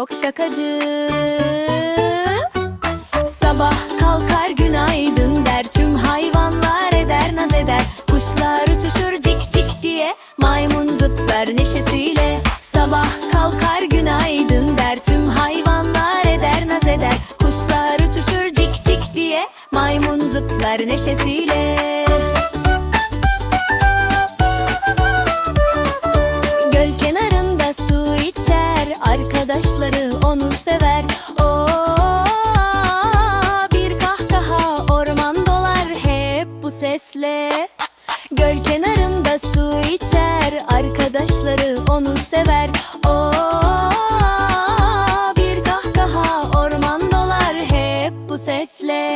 çok şakacı. Sabah kalkar günaydın der Tüm hayvanlar eder naz eder. Kuşlar uçuşur cik cik diye Maymun zıplar neşesiyle. Sabah kalkar günaydın der Tüm hayvanlar eder naz eder. Kuşlar uçuşur cik cik diye Maymun zıplar neşesiyle sever. Oo, bir kahkaha orman dolar hep bu sesle. Göl kenarında su içer Arkadaşları onu sever. Oo, bir kahkaha orman dolar hep bu sesle.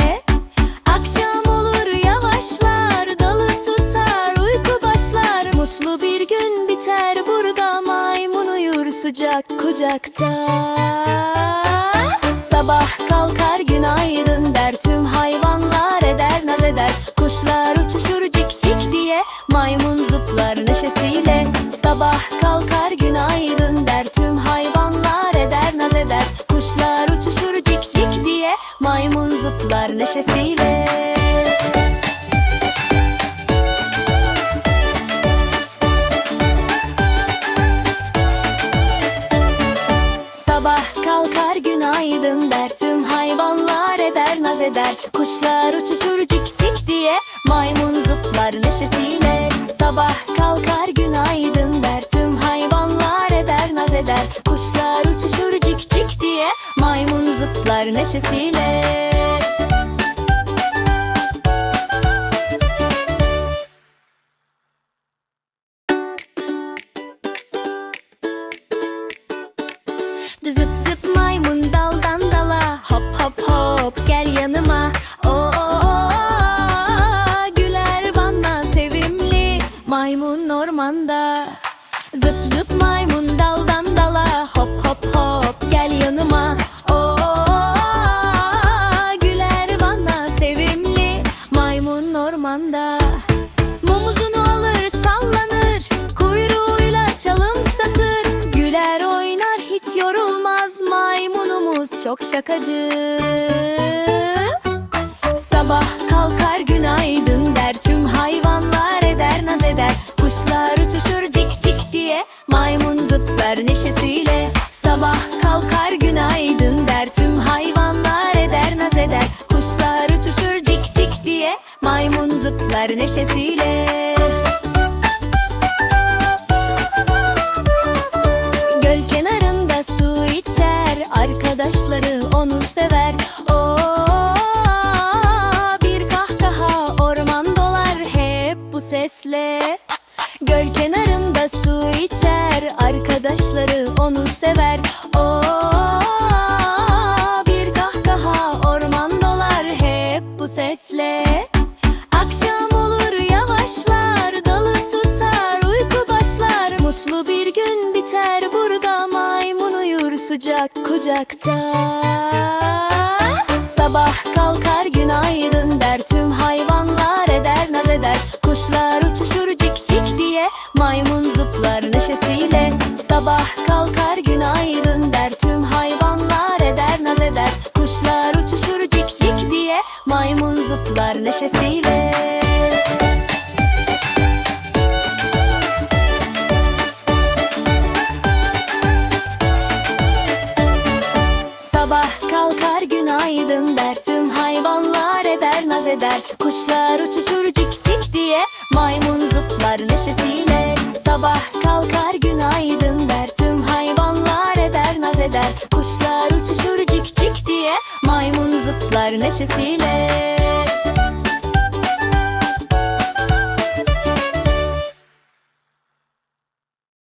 Akşam olur yavaşlar Dalı tutar uyku başlar. Mutlu bir gün biter Burada maymun uyur sıcak kucakta Sabah kalkar günaydın der Tüm hayvanlar eder naz eder. Kuşlar uçuşur cik cik diye. Maymun zıplar neşesiyle. Sabah kalkar günaydın der Tüm hayvanlar eder naz eder. Kuşlar uçuşur cik cik diye. Maymun zıplar neşesiyle eder Kuşlar uçuşur cik cik diye. Maymun zıplar neşesiyle. Sabah kalkar günaydın der. Tüm hayvanlar eder naz eder. Kuşlar uçuşur cik cik diye. Maymun zıplar neşesiyle şakacı. Sabah kalkar günaydın der Tüm hayvanlar eder naz eder. Kuşlar uçuşur cik cik diye Maymun zıplar neşesiyle. Sabah kalkar günaydın der Tüm hayvanlar eder naz eder. Kuşlar uçuşur cik cik diye Maymun zıplar neşesiyle onu sever. Oo, bir kahkaha orman dolar hep bu sesle. Göl kenarında su içer Arkadaşları onu sever. Oo, bir kahkaha orman dolar hep bu sesle. Akşam olur yavaşlar Dalı tutar uyku başlar. Mutlu bir gün biter Burada maymun uyur sıcak kucakta Sabah kalkar günaydın der Tüm hayvanlar eder naz eder. Kuşlar uçuşur cik cik diye Maymun zıplar neşesiyle. Sabah kalkar günaydın der Tüm hayvanlar eder naz eder. Kuşlar uçuşur cik cik diye Maymun zıplar neşesiyle Sabah kalkar günaydın der. Tüm hayvanlar eder naz eder. Kuşlar uçuşur cik cik diye. Maymun zıplar neşesiyle. Sabah kalkar günaydın der. Tüm hayvanlar eder naz eder. Kuşlar uçuşur cik cik diye. Maymun zıplar neşesiyle